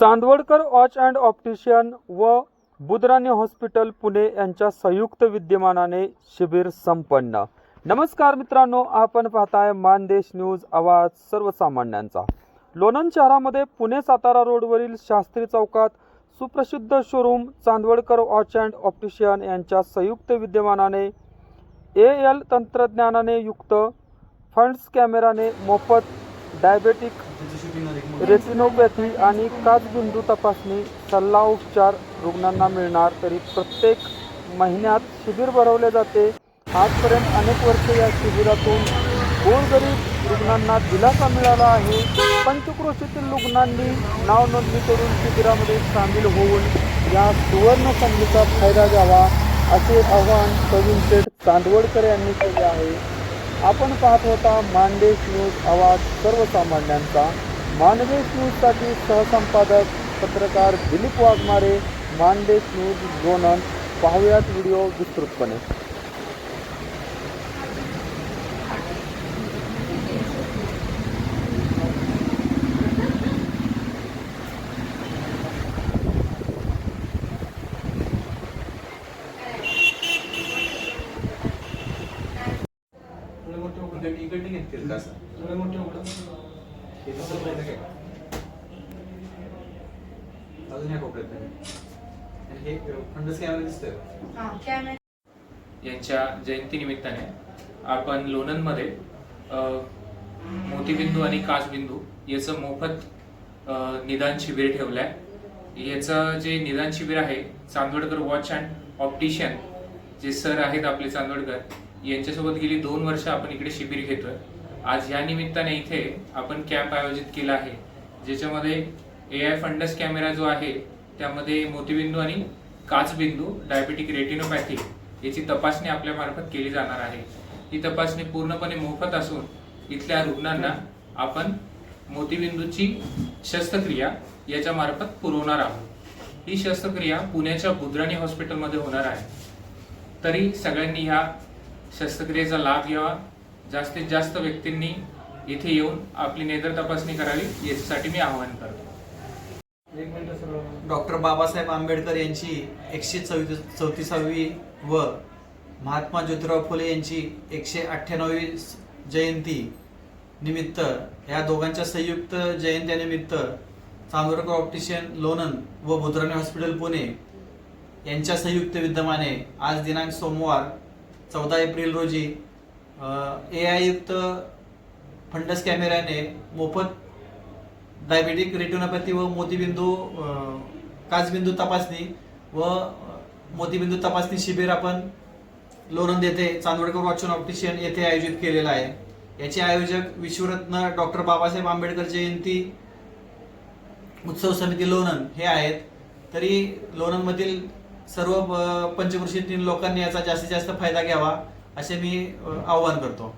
Chandwadkar watch and optician व बुधराणी hospital Pune यांच्या संयुक्त विद्यमानाने शिबिर संपन्न. नमस्कार मित्रांनो आपण पाहताय मानदेश न्यूज आवाज सर्वसामान्यांचा. लोणंद शहरामध्ये पुणे सातारा रोडवरील शास्त्री चौकात सुप्रसिद्ध showroom Chandwadkar watch and optician यांच्या संयुक्त विद्यमानाने ए एल तंत्रज्ञानाने युक्त फंड्स कॅमेराने मोफत डायबेटिक रेटिनोपॅथी आणि काचबिंदू तपासणी सल्ला उपचार रुग्णांना मिळणार तरी प्रत्येक महिन्यात शिबिर भरवले जाते. आजपर्यंत अनेक वर्षे या शिबिरातून गोरगरीब रुग्णांना दिलासा मिळाला आहे. पंचक्रोशीतील रुग्णांनी नाव नोंदणी करून शिबिरामध्ये सामील होऊन या सुवर्ण संधीचा फायदा घ्यावा असे आवाहन प्रवीण शेठ चांदवडकर यांनी केले आहे. आपण पाहत होता मानदेश न्यूज आवाज सर्वसामान्यांचा. मानदेश न्यूजसाठी सहसंपादक पत्रकार दिलीप वाघमारे मानदेश न्यूज लोणंद पाहूयात व्हिडिओ विस्तृतपणे. इकडे घेतील का हे काय? अजून या कोपऱ्यात. आणि हे फंडस कॅमेरा दिसतोय. हा, कॅमेरा यांच्या जयंतीनिमित्ताने आपण लोणंदमध्ये मोतीबिंदू आणि काचबिंदू याचं मोफत निदान शिबिर ठेवलं आहे याचं जे निदान शिबिर आहे चांदवडकर वॉच अँड ऑप्टिशियन जे सर आहेत आपले चांदवडकर यांच्यासोबत गेली दोन वर्ष आपण इकडे शिबिर घेतोय. आज या निमित्ताने इथे आपण कॅम्प आयोजित केला आहे. ज्याच्यामध्ये ए आय फंडस कॅमेरा जो आहे त्यामध्ये मोतीबिंदू आणि काचबिंदू डायबेटिक रेटिनोपॅथी याची तपासणी आपल्यामार्फत केली जाणार आहे. ही तपासणी पूर्णपणे मोफत असून इथल्या रुग्णांना आपण मोतीबिंदूची शस्त्रक्रिया याच्या मार्फत पुरवणार आहोत. ही शस्त्रक्रिया पुण्याच्या बुद्राणी हॉस्पिटलमध्ये होणार आहे. तरी सगळ्यांनी ह्या शस्त्रक्रियेचा लाभ घ्यावा. जास्तीत जास्त व्यक्तींनी इथे येऊन आपली नेत्र तपासणी करावी याच्यासाठी मी आवाहन करतो. डॉक्टर बाबासाहेब आंबेडकर यांची एकशे चौतीस चौतीसावी व महात्मा ज्योतिराव फुले यांची एकशे अठ्ठ्याण्णवी जयंती निमित्त या दोघांच्या संयुक्त जयंत्यानिमित्त चांदोरकर ऑप्टिशियन लोणंद व बुधराणी हॉस्पिटल पुणे यांच्या संयुक्त विद्यमाने आज दिनांक सोमवार चौदा एप्रिल रोजी ए आय युक्त फंडस कॅमेऱ्याने मोफत डायबेटिक रेटिनोपॅथी व मोतीबिंदू काचबिंदू तपासणी व मोतीबिंदू तपासणी शिबिर आपण लोणंद येथे चांदवडकर वॉचन ऑप्टिशियन येथे आयोजित केलेलं आहे. याचे आयोजक विश्वरत्न डॉक्टर बाबासाहेब आंबेडकर जयंती उत्सव समिती लोणंद हे आहेत. तरी लोणंदमधील सर्व अ, पंचक्रोशीतील लोकांनी याचा जास्तीत जास्त फायदा घ्यावा असे मी आवाहन करतो.